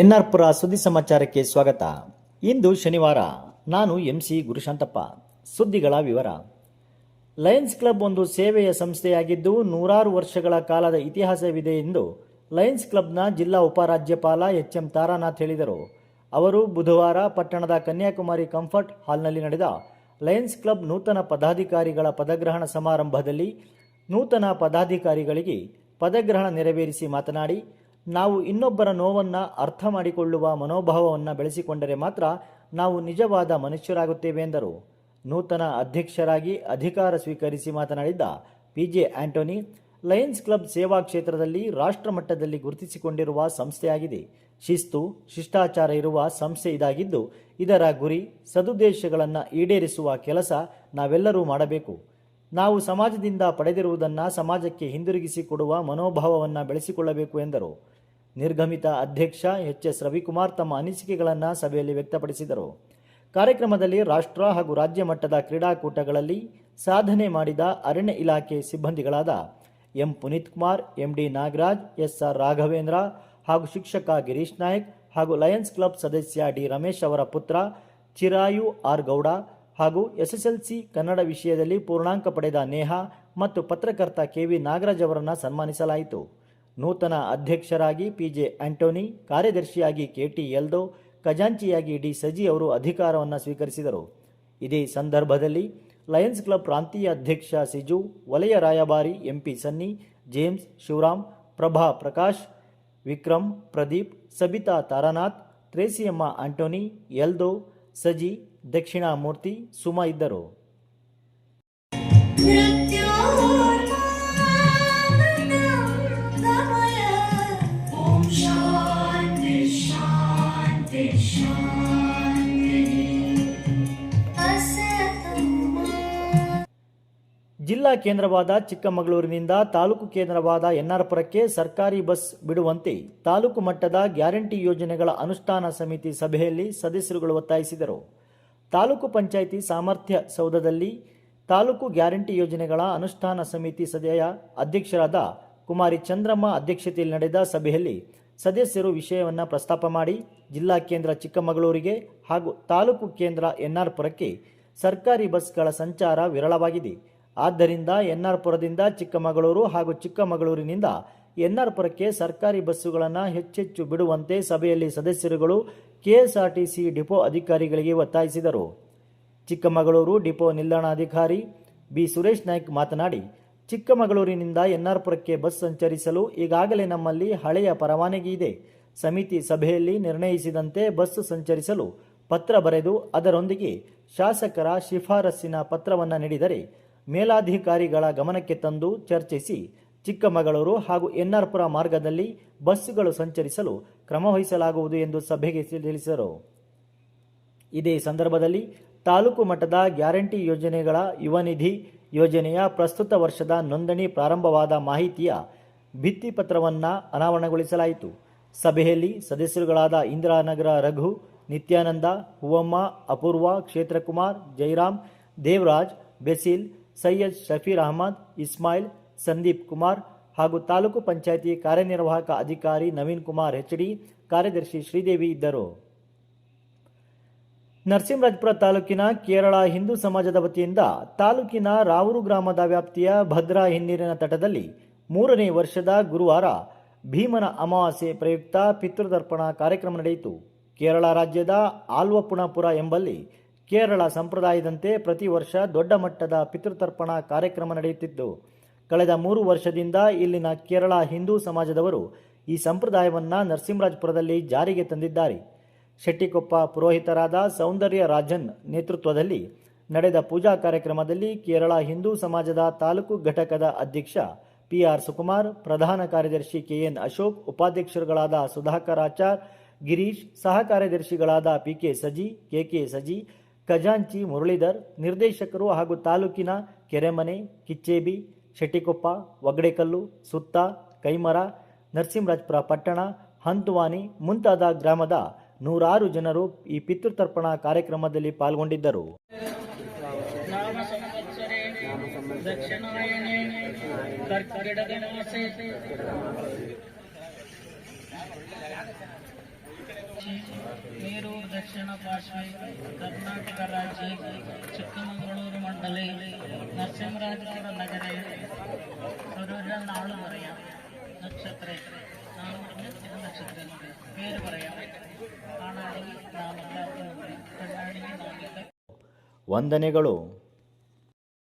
ಎನ್ಆರ್ಪುರ ಸುದ್ದಿ ಸಮಾಚಾರಕ್ಕೆ ಸ್ವಾಗತ. ಇಂದು ಶನಿವಾರ, ನಾನು ಎಂಸಿ ಗುರುಶಾಂತಪ್ಪ. ಸುದ್ದಿಗಳ ವಿವರ. ಲಯನ್ಸ್ ಕ್ಲಬ್ ಒಂದು ಸೇವೆಯ ಸಂಸ್ಥೆಯಾಗಿದ್ದು, ನೂರಾರು ವರ್ಷಗಳ ಕಾಲದ ಇತಿಹಾಸವಿದೆ ಎಂದು ಲಯನ್ಸ್ ಕ್ಲಬ್ನ ಜಿಲ್ಲಾ ಉಪರಾಜ್ಯಪಾಲ ಎಚ್ ಎಂ ತಾರಾನಾಥ್ ಹೇಳಿದರು. ಅವರು ಬುಧವಾರ ಪಟ್ಟಣದ ಕನ್ಯಾಕುಮಾರಿ ಕಂಫರ್ಟ್ ಹಾಲ್ನಲ್ಲಿ ನಡೆದ ಲಯನ್ಸ್ ಕ್ಲಬ್ ನೂತನ ಪದಾಧಿಕಾರಿಗಳ ಪದಗ್ರಹಣ ಸಮಾರಂಭದಲ್ಲಿ ನೂತನ ಪದಾಧಿಕಾರಿಗಳಿಗೆ ಪದಗ್ರಹಣ ನೆರವೇರಿಸಿ ಮಾತನಾಡಿ ನಾವು ಇನ್ನೊಬ್ಬರ ನೋವನ್ನು ಅರ್ಥ ಮಾಡಿಕೊಳ್ಳುವ ಮನೋಭಾವವನ್ನು ಬೆಳೆಸಿಕೊಂಡರೆ ಮಾತ್ರ ನಾವು ನಿಜವಾದ ಮನುಷ್ಯರಾಗುತ್ತೇವೆ ಎಂದರು. ನೂತನ ಅಧ್ಯಕ್ಷರಾಗಿ ಅಧಿಕಾರ ಸ್ವೀಕರಿಸಿ ಮಾತನಾಡಿದ್ದ ಪಿಜೆ ಆಂಟೋನಿ, ಲಯನ್ಸ್ ಕ್ಲಬ್ ಸೇವಾ ಕ್ಷೇತ್ರದಲ್ಲಿ ರಾಷ್ಟ್ರ ಮಟ್ಟದಲ್ಲಿ ಗುರುತಿಸಿಕೊಂಡಿರುವ ಸಂಸ್ಥೆಯಾಗಿದೆ. ಶಿಸ್ತು, ಶಿಷ್ಟಾಚಾರ ಇರುವ ಸಂಸ್ಥೆ ಇದಾಗಿದ್ದು, ಇದರ ಗುರಿ, ಸದುದ್ದೇಶಗಳನ್ನು ಈಡೇರಿಸುವ ಕೆಲಸ ನಾವೆಲ್ಲರೂ ಮಾಡಬೇಕು. ನಾವು ಸಮಾಜದಿಂದ ಪಡೆದಿರುವುದನ್ನು ಸಮಾಜಕ್ಕೆ ಹಿಂದಿರುಗಿಸಿಕೊಡುವ ಮನೋಭಾವವನ್ನು ಬೆಳೆಸಿಕೊಳ್ಳಬೇಕು ಎಂದರು. ನಿರ್ಗಮಿತ ಅಧ್ಯಕ್ಷ ಎಚ್ ಎಸ್ ರವಿಕುಮಾರ್ ತಮ್ಮ ಅನಿಸಿಕೆಗಳನ್ನು ಸಭೆಯಲ್ಲಿ ವ್ಯಕ್ತಪಡಿಸಿದರು. ಕಾರ್ಯಕ್ರಮದಲ್ಲಿ ರಾಷ್ಟ್ರ ಹಾಗೂ ರಾಜ್ಯ ಮಟ್ಟದ ಕ್ರೀಡಾಕೂಟಗಳಲ್ಲಿ ಸಾಧನೆ ಮಾಡಿದ ಅರಣ್ಯ ಇಲಾಖೆ ಸಿಬ್ಬಂದಿಗಳಾದ M Puneet Kumar, MD Nagaraj S R Raghavendra ಹಾಗೂ ಶಿಕ್ಷಕ ಗಿರೀಶ್ ನಾಯಕ್ ಹಾಗೂ ಲಯನ್ಸ್ ಕ್ಲಬ್ ಸದಸ್ಯ ಡಿ ರಮೇಶ್ ಅವರ ಪುತ್ರ ಚಿರಾಯು ಆರ್ ಗೌಡ ಹಾಗೂ ಎಸ್ಎಸ್ಎಲ್ಸಿ ಕನ್ನಡ ವಿಷಯದಲ್ಲಿ ಪೂರ್ಣಾಂಕ ಪಡೆದ ನೇಹಾ ಮತ್ತು ಪತ್ರಕರ್ತ ಕೆ ವಿ ನಾಗರಾಜ್ ಅವರನ್ನು ಸನ್ಮಾನಿಸಲಾಯಿತು. ನೂತನ ಅಧ್ಯಕ್ಷರಾಗಿ ಪಿಜೆ ಆಂಟೋನಿ, ಕಾರ್ಯದರ್ಶಿಯಾಗಿ ಕೆ ಟಿ ಎಲ್ದೋ ಖಜಾಂಚಿಯಾಗಿ ಡಿ ಸಜಿ ಅವರು ಅಧಿಕಾರವನ್ನು ಸ್ವೀಕರಿಸಿದರು. ಇದೇ ಸಂದರ್ಭದಲ್ಲಿ ಲಯನ್ಸ್ ಕ್ಲಬ್ ಪ್ರಾಂತೀಯ ಅಧ್ಯಕ್ಷ ಸಿಜು, ವಲಯ ರಾಯಭಾರಿ ಎಂಪಿ ಸನ್ನಿ, ಜೇಮ್ಸ್, ಶಿವರಾಮ್, ಪ್ರಭಾ ಪ್ರಕಾಶ್ ವಿಕ್ರಮ್ ಪ್ರದೀಪ್, ಸಬಿತಾ ತಾರಾನಾಥ್, ತ್ರೇಸಿಯಮ್ಮ ಆಂಟೋನಿ ಎಲ್ದೋ ಸಜಿ, ದಕ್ಷಿಣಾಮೂರ್ತಿ ಸುಮಾ ಇದ್ದರು. ಜಿಲ್ಲಾ ಕೇಂದ್ರವಾದ ಚಿಕ್ಕಮಗಳೂರಿನಿಂದ ತಾಲೂಕು ಕೇಂದ್ರವಾದ ಎನ್ಆರ್ಪುರಕ್ಕೆ ಸರ್ಕಾರಿ ಬಸ್ ಬಿಡುವಂತೆ ತಾಲೂಕು ಮಟ್ಟದ ಗ್ಯಾರಂಟಿ ಯೋಜನೆಗಳ ಅನುಷ್ಠಾನ ಸಮಿತಿ ಸಭೆಯಲ್ಲಿ ಸದಸ್ಯರುಗಳು ಒತ್ತಾಯಿಸಿದರು. ತಾಲೂಕು ಪಂಚಾಯಿತಿ ಸಾಮರ್ಥ್ಯ ಸೌಧದಲ್ಲಿ ತಾಲೂಕು ಗ್ಯಾರಂಟಿ ಯೋಜನೆಗಳ ಅನುಷ್ಠಾನ ಸಮಿತಿ ಸದೆಯ ಅಧ್ಯಕ್ಷರಾದ ಕುಮಾರಿ ಚಂದ್ರಮ್ಮ ಅಧ್ಯಕ್ಷತೆಯಲ್ಲಿ ನಡೆದ ಸಭೆಯಲ್ಲಿ ಸದಸ್ಯರು ವಿಷಯವನ್ನು ಪ್ರಸ್ತಾಪ ಮಾಡಿ ಜಿಲ್ಲಾ ಕೇಂದ್ರ ಚಿಕ್ಕಮಗಳೂರಿಗೆ ಹಾಗೂ ತಾಲೂಕು ಕೇಂದ್ರ ಎನ್ಆರ್ಪುರಕ್ಕೆ ಸರ್ಕಾರಿ ಬಸ್ಗಳ ಸಂಚಾರ ವಿರಳವಾಗಿದೆ. ಆದ್ದರಿಂದ ಎನ್ಆರ್ಪುರದಿಂದ ಚಿಕ್ಕಮಗಳೂರು ಹಾಗೂ ಚಿಕ್ಕಮಗಳೂರಿನಿಂದ ಎನ್ಆರ್ಪುರಕ್ಕೆ ಸರ್ಕಾರಿ ಬಸ್ಸುಗಳನ್ನು ಹೆಚ್ಚೆಚ್ಚು ಬಿಡುವಂತೆ ಸಭೆಯಲ್ಲಿ ಸದಸ್ಯರುಗಳು ಕೆಎಸ್ಆರ್ಟಿಸಿ ಡಿಪೋ ಅಧಿಕಾರಿಗಳಿಗೆ ಒತ್ತಾಯಿಸಿದರು. ಚಿಕ್ಕಮಗಳೂರು ಡಿಪೋ ನಿಲ್ದಾಣಾಧಿಕಾರಿ ಬಿ. ಸುರೇಶ್ ನಾಯ್ಕ್ ಮಾತನಾಡಿ, ಚಿಕ್ಕಮಗಳೂರಿನಿಂದ ಎನ್ಆರ್ಪುರಕ್ಕೆ ಬಸ್ ಸಂಚರಿಸಲು ಈಗಾಗಲೇ ನಮ್ಮಲ್ಲಿ ಹಳೆಯ ಪರವಾನಗಿ ಇದೆ. ಸಮಿತಿ ಸಭೆಯಲ್ಲಿ ನಿರ್ಣಯಿಸಿದಂತೆ ಬಸ್ ಸಂಚರಿಸಲು ಪತ್ರ ಬರೆದು ಅದರೊಂದಿಗೆ ಶಾಸಕರ ಶಿಫಾರಸ್ಸಿನ ಪತ್ರವನ್ನು ನೀಡಿದರೆ ಮೇಲಾಧಿಕಾರಿಗಳ ಗಮನಕ್ಕೆ ತಂದು ಚರ್ಚಿಸಿ ಚಿಕ್ಕಮಗಳೂರು ಹಾಗೂ ಎನ್ಆರ್ಪುರ ಮಾರ್ಗದಲ್ಲಿ ಬಸ್ಸುಗಳು ಸಂಚರಿಸಲು ಕ್ರಮ ವಹಿಸಲಾಗುವುದು ಎಂದು ಸಭೆಗೆ ತಿಳಿಸಿದರು. ಇದೇ ಸಂದರ್ಭದಲ್ಲಿ ತಾಲೂಕು ಮಟ್ಟದ ಗ್ಯಾರಂಟಿ ಯೋಜನೆಗಳ ಯುವನಿಧಿ ಯೋಜನೆಯ ಪ್ರಸ್ತುತ ವರ್ಷದ ನೋಂದಣಿ ಪ್ರಾರಂಭವಾದ ಮಾಹಿತಿಯ ಭಿತ್ತಿಪತ್ರವನ್ನು ಅನಾವರಣಗೊಳಿಸಲಾಯಿತು. ಸಭೆಯಲ್ಲಿ ಸದಸ್ಯರುಗಳಾದ ಇಂದಿರಾನಗರ ರಘು, ನಿತ್ಯಾನಂದ, ಹೂವಮ್ಮ, ಅಪೂರ್ವ, ಕ್ಷೇತ್ರಕುಮಾರ್, ಜೈರಾಮ್, ದೇವರಾಜ್, ಬೆಸಿಲ್ ಸೈಯದ್ ಶಫೀರ್ ಅಹಮದ್, ಇಸ್ಮಾಯಿಲ್, ಸಂದೀಪ್ ಕುಮಾರ್ ಹಾಗೂ ತಾಲೂಕು ಪಂಚಾಯಿತಿ ಕಾರ್ಯನಿರ್ವಾಹಕ ಅಧಿಕಾರಿ ನವೀನ್ ಕುಮಾರ್ ಎಚ್ಡಿ ಕಾರ್ಯದರ್ಶಿ ಶ್ರೀದೇವಿ ಇದ್ದರು. ನರಸಿಂಹರಾಜಪುರ ತಾಲೂಕಿನ ಕೇರಳ ಹಿಂದೂ ಸಮಾಜದ ವತಿಯಿಂದ ತಾಲೂಕಿನ ರಾವೂರು ಗ್ರಾಮದ ವ್ಯಾಪ್ತಿಯ ಭದ್ರಾ ಹಿನ್ನೀರಿನ ತಟದಲ್ಲಿ ಮೂರನೇ ವರ್ಷದ ಗುರುವಾರ ಭೀಮನ ಅಮಾವಾಸ್ಯೆ ಪ್ರಯುಕ್ತ ಪಿತೃತರ್ಪಣ ಕಾರ್ಯಕ್ರಮ ನಡೆಯಿತು. ಕೇರಳ ರಾಜ್ಯದ ಆಲ್ವಪುಣಪುರ ಎಂಬಲ್ಲಿ ಕೇರಳ ಸಂಪ್ರದಾಯದಂತೆ ಪ್ರತಿ ವರ್ಷ ದೊಡ್ಡ ಮಟ್ಟದ ಪಿತೃತರ್ಪಣ ಕಾರ್ಯಕ್ರಮ ನಡೆಯುತ್ತಿದ್ದು, ಕಳೆದ ಮೂರು ವರ್ಷದಿಂದ ಇಲ್ಲಿನ ಕೇರಳ ಹಿಂದೂ ಸಮಾಜದವರು ಈ ಸಂಪ್ರದಾಯವನ್ನು ನರಸಿಂಹರಾಜಪುರದಲ್ಲಿ ಜಾರಿಗೆ ತಂದಿದ್ದಾರೆ. ಶೆಟ್ಟಿಕೊಪ್ಪ ಪುರೋಹಿತರಾದ ಸೌಂದರ್ಯ ರಾಜನ್ ನೇತೃತ್ವದಲ್ಲಿ ನಡೆದ ಪೂಜಾ ಕಾರ್ಯಕ್ರಮದಲ್ಲಿ ಕೇರಳ ಹಿಂದೂ ಸಮಾಜದ ತಾಲೂಕು ಘಟಕದ ಅಧ್ಯಕ್ಷ ಪಿ ಆರ್ ಸುಕುಮಾರ್, ಪ್ರಧಾನ ಕಾರ್ಯದರ್ಶಿ ಕೆ ಎನ್ ಅಶೋಕ್, ಉಪಾಧ್ಯಕ್ಷರುಗಳಾದ ಸುಧಾಕರ್ ಆಚಾರ್, ಗಿರೀಶ್, ಸಹ ಕಾರ್ಯದರ್ಶಿಗಳಾದ P K Saji KK Saji ಖಜಾಂಚಿ ಮುರಳೀಧರ್, ನಿರ್ದೇಶಕರು ಹಾಗೂ ತಾಲೂಕಿನ ಕೆರೆಮನೆ, ಕಿಚ್ಚೇಬಿ, ಶೆಟ್ಟಿಕೊಪ್ಪ ಒಗಡೆಕಲ್ಲು ಸುತ್ತ, ಕೈಮರ, ನರಸಿಂಹರಾಜಪುರ ಪಟ್ಟಣ, ಹಂತುವಾನಿ ಮುಂತಾದ ಗ್ರಾಮದ ನೂರಾರು ಜನರು ಈ ಪಿತೃತರ್ಪಣ ಕಾರ್ಯಕ್ರಮದಲ್ಲಿ ಪಾಲ್ಗೊಂಡಿದ್ದರು. ಕಾಶಿ ಬೇರೂರು ದಕ್ಷಿಣ ಕಾಶ್ಮೀರ ಕರ್ನಾಟಕ ರಾಜ್ಯ ಚಿಕ್ಕಮಗಳೂರು ಮಂಡಲ ನರಸಿಂಹರಾಜಪುರ ನಗರ ಸರೋಜನ್ ನಾಳು ವರೆಯ ನಕ್ಷತ್ರ ನಾಲ್ಕು ನಕ್ಷತ್ರ ಬೇರು ವರೆಯ ಕಾಣಾಡಿ ನಾಲ್ಕು ಕಣ್ಣಾಡಿ ವಂದನೆಗಳು.